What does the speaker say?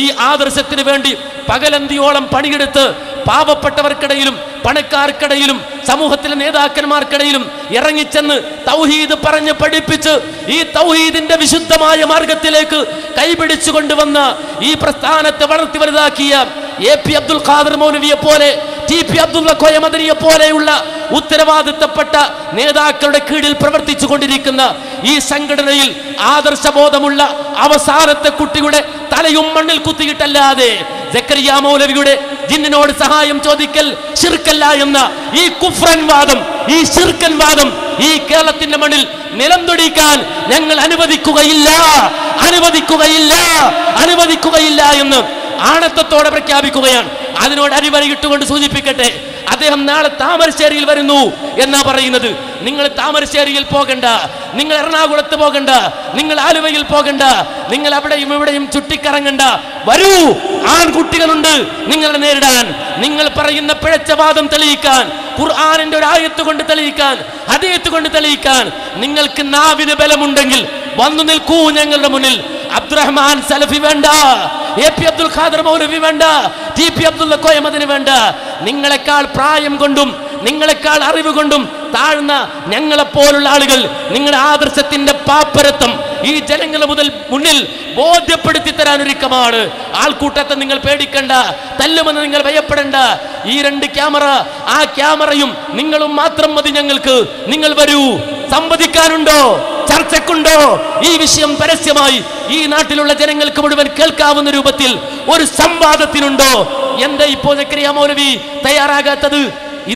ഈ ആദർശത്തിന് വേണ്ടി പകലന്തിയോളം പണിയെടുത്ത് പാവപ്പെട്ടവർക്കിടയിലും പണക്കാർക്കിടയിലും സമൂഹത്തിലെ നേതാക്കന്മാർക്കിടയിലും ഇറങ്ങിച്ചെന്ന് തൗഹീദ് പറഞ്ഞ് പഠിപ്പിച്ച് ഈ തൗഹീദിന്റെ വിശുദ്ധമായ മാർഗത്തിലേക്ക് കൈപിടിച്ചു കൊണ്ടുവന്ന ഈ പ്രസ്ഥാനത്തെ വളർത്തി വലുതാക്കിയ എ പി അബ്ദുൽ ഖാദർ മൗലവിയെ പോലെ ടി പി അബ്ദുള്ള കോയമദനിയെ പോലെയുള്ള ഉത്തരവാദിത്തപ്പെട്ട നേതാക്കളുടെ കീഴിൽ പ്രവർത്തിച്ചു കൊണ്ടിരിക്കുന്ന ഈ സംഘടനയിൽ ആദർശബോധമുള്ള അവസാനത്തെ കുട്ടിയുടെ തലയും മണ്ണിൽ കുത്തിയിട്ടല്ലാതെ ജക്കരിയ മൗലവിയുടെ ജിന്നിനോട് സഹായം ചോദിക്കൽ ശിർക്കല്ല എന്ന ഈ കുഫ്രൻ വാദം ഈ ശിർക്കൻ വാദം ഈ കേരളത്തിന്റെ മണ്ണിൽ നിലംതൊടിക്കാൻ ഞങ്ങൾ അനുവദിക്കുകയില്ല അനുവദിക്കുകയില്ല അനുവദിക്കുകയില്ല എന്ന് ആണത്തത്തോടെ പ്രഖ്യാപിക്കുകയാണ്. അതിനോട് അടിവരയിട്ടുകൊണ്ട് സൂചിപ്പിക്കട്ടെ. അദ്ദേഹം നാളെ താമരശ്ശേരിയിൽ വരുന്നു എന്നാ പറയുന്നത്. നിങ്ങൾ താമരശ്ശേരിയിൽ പോകണ്ട. നിങ്ങൾ എറണാകുളത്ത് പോകണ്ട. നിങ്ങൾ ആലുവയിൽ പോകണ്ട. നിങ്ങൾ അവിടെയും ഇവിടെയും ചുറ്റിക്കറങ്ങണ്ട. വരൂ. ആൺകുട്ടികളുണ്ട് നിങ്ങളെ നേരിടാൻ. നിങ്ങൾ പറയുന്ന പിഴച്ച വാദം തെളിയിക്കാൻ. ഖുർആാനിന്റെ ഒരു ആയത്ത് കൊണ്ട് തെളിയിക്കാൻ. ഹദീയത്ത് കൊണ്ട് തെളിയിക്കാൻ. നിങ്ങൾക്ക് നാവിന് ബലമുണ്ടെങ്കിൽ വന്നു നിൽക്കൂ ഞങ്ങളുടെ മുന്നിൽ. അബ്ദുറഹ്മാൻ സലഫി വേണ്ട. എ പി അബ്ദുൽ ഖാദർ മൗലവി വേണ്ട ടി പി അബ്ദുൽ കോയമതിന് വേണ്ട. നിങ്ങളെക്കാൾ പ്രായം കൊണ്ടും നിങ്ങളെക്കാൾ അറിവ് കൊണ്ടും താഴ്ന്ന ഞങ്ങളെപ്പോലുള്ള ആളുകൾ നിങ്ങളുടെ ആദർശത്തിന്റെ പാപ്പരത്വം ഈ ജനങ്ങളെ മുതൽ മുന്നിൽ ബോധ്യപ്പെടുത്തി തരാൻ ഒരുക്കമാണ് ആൾക്കൂട്ടത്തെ നിങ്ങൾ പേടിക്കണ്ട തല്ലുമെന്ന് നിങ്ങൾ ഭയപ്പെടേണ്ട. ഈ രണ്ട് ക്യാമറ ആ ക്യാമറയും നിങ്ങളും മാത്രം മതി ഞങ്ങൾക്ക്. നിങ്ങൾ വരൂ സംവദിക്കാനുണ്ടോ? ചർച്ചക്കുണ്ടോ ഈ വിഷയം പരസ്യമായി ഈ നാട്ടിലുള്ള ജനങ്ങൾക്ക് മുഴുവൻ കേൾക്കാവുന്ന രൂപത്തിൽ ഒരു സംവാദത്തിനുണ്ടോ? എന്താ ഇപ്പോ ചക്രിയ മൗലവി തയ്യാറാകാത്തത്?